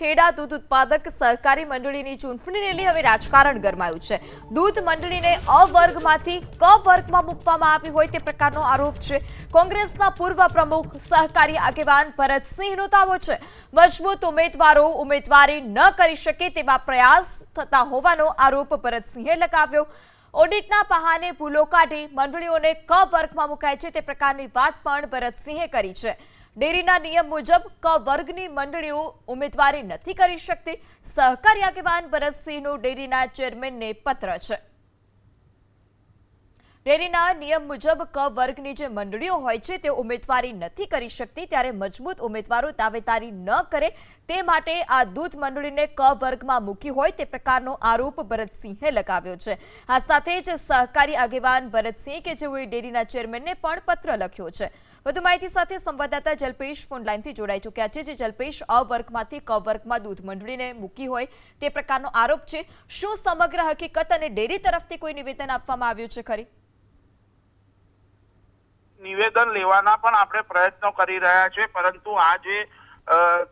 ખેડા દૂધ ઉત્પાદક સહકારી મંડળીની ચૂંટણીને લઈ હવે રાજકારણ ગરમાયું છે. દૂધ મંડળીને અ વર્ગમાંથી ક વર્ગમાં મૂકવામાં આવી હોય તે પ્રકારનો આરોપ છે. કોંગ્રેસના પૂર્વ પ્રમુખ સહકારી આગેવાન ભરતસિંહનો દાવો છે. મજબૂત ઉમેદવારો ઉમેદવારી ન કરી શકે તેવા પ્રયાસ થતા હોવાનો આરોપ ભરતસિંહે લગાવ્યો. ઓડિટના બહાને ભૂલો કાઢી મંડળીઓને ક વર્ગમાં મુકાય છે તે પ્રકારની વાત પણ ભરતસિંહે કરી છે. ડેરીના નિયમ મુજબ ક વર્ગની મંડળીઓ ઉમેદવારી નથી કરી શકતી. સહકારી આગેવાન ભરતસિંહનું ડેરીના ચેરમેનને પત્ર છે. ડેરીના નિયમ મુજબ ક વર્ગની જે મંડળીઓ હોય છે તે ઉમેદવારી નથી કરી શકતી. ત્યારે મજબૂત ઉમેદવારો દાવેદારી ન કરે તે માટે આ દૂધ મંડળીને ક વર્ગમાં મૂકી હોય તે પ્રકારનો આરોપ ભરતસિંહે લગાવ્યો છે. આ સાથે જ સહકારી આગેવાન ભરતસિંહ કે જેઓએ ડેરીના ચેરમેનને પણ પત્ર લખ્યો છે. વધુ માહિતી સાથે સંવાદદાતા જલ્પેશ ફોનલાઇનથી જોડાઈ ચૂક્યા છે, જે જલ્પેશ અ વર્ગમાંથી ક વર્ગમાં દૂધ મંડળીને મૂકી હોય તે પ્રકારનો આરોપ છે. શું સમગ્ર હકીકત અને ડેરી તરફથી કોઈ નિવેદન આપવામાં આવ્યું છે ખરી? નિવેદન લેવાના પણ આપણે પ્રયત્નો કરી રહ્યા છે, પરંતુ આ જે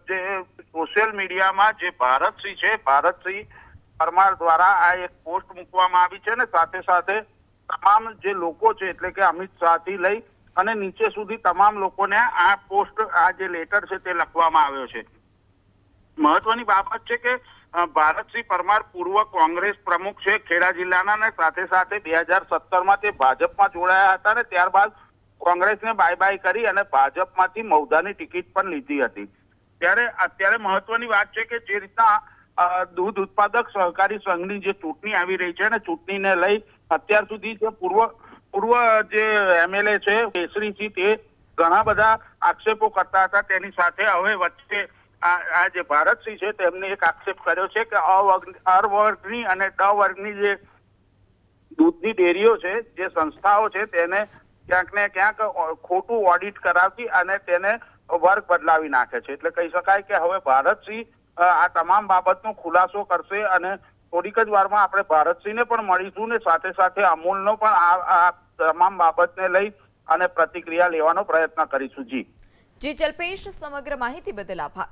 જે સોશિયલ મીડિયામાં જે ભારતસિંહ છે ભારતસિંહ પરમાર દ્વારા આ એક પોસ્ટ મૂકવામાં આવી છે ને સાથે સાથે તમામ જે લોકો છે, એટલે કે અમિત શાહથી લઈ અને નીચે સુધી તમામ લોકોને આ પોસ્ટ આ જે લેટર છે તે લખવામાં આવ્યો છે. મહત્વની બાબત છે કે ભારતસિંહ પરમાર પૂર્વ કોંગ્રેસ પ્રમુખ છે, ખેડા જિલ્લાના અને સાથે સાથે બે હજાર સત્તરમાં તે ભાજપમાં જોડાયા હતા ને ત્યારબાદ કોંગ્રેસને બાય બાય કરી અને ભાજપમાંથી મૌદાની ટિકિટ પણ લીધી હતી. ત્યારે અત્યારે મહત્વની વાત છે કે જે રીતના દૂધ ઉત્પાદક સહકારી સંઘની જે ચૂંટણી આવી રહી છે અને ચૂંટણીને લઈ અત્યાર સુધી જે પૂર્વ પૂર્વ જે એમએલએ છે, કેસરીજી, તે ઘણા બધા આક્ષેપો કરતા હતા. તેની સાથે હવે વચ્ચે આ જે ભારતસિંહ છે, તેમને એક આક્ષેપ કર્યો છે કે અ વર્ગ અ વર્ગની અને ડ વર્ગની જે દૂધની ડેરીઓ છે, જે સંસ્થાઓ છે, તેને ક્યાંક ને ક્યાંક ખોટું ઓડિટ કરાવતી અને તેને વર્ગ બદલાવી નાખે છે. એટલે કહી શકાય કે હવે ભારતસિંહ આ તમામ બાબતનો ખુલાસો કરશે અને થોડીક જ વારમાં આપણે ભારતસિંહને પણ મળીશું ને સાથે સાથે અમૂલનો પણ આ તમામ બાબતને લઈ અને પ્રતિક્રિયા લેવાનો પ્રયત્ન કરીશું. જી. જી, જલ્પેશ, સમગ્ર માહિતી બદલ આભાર.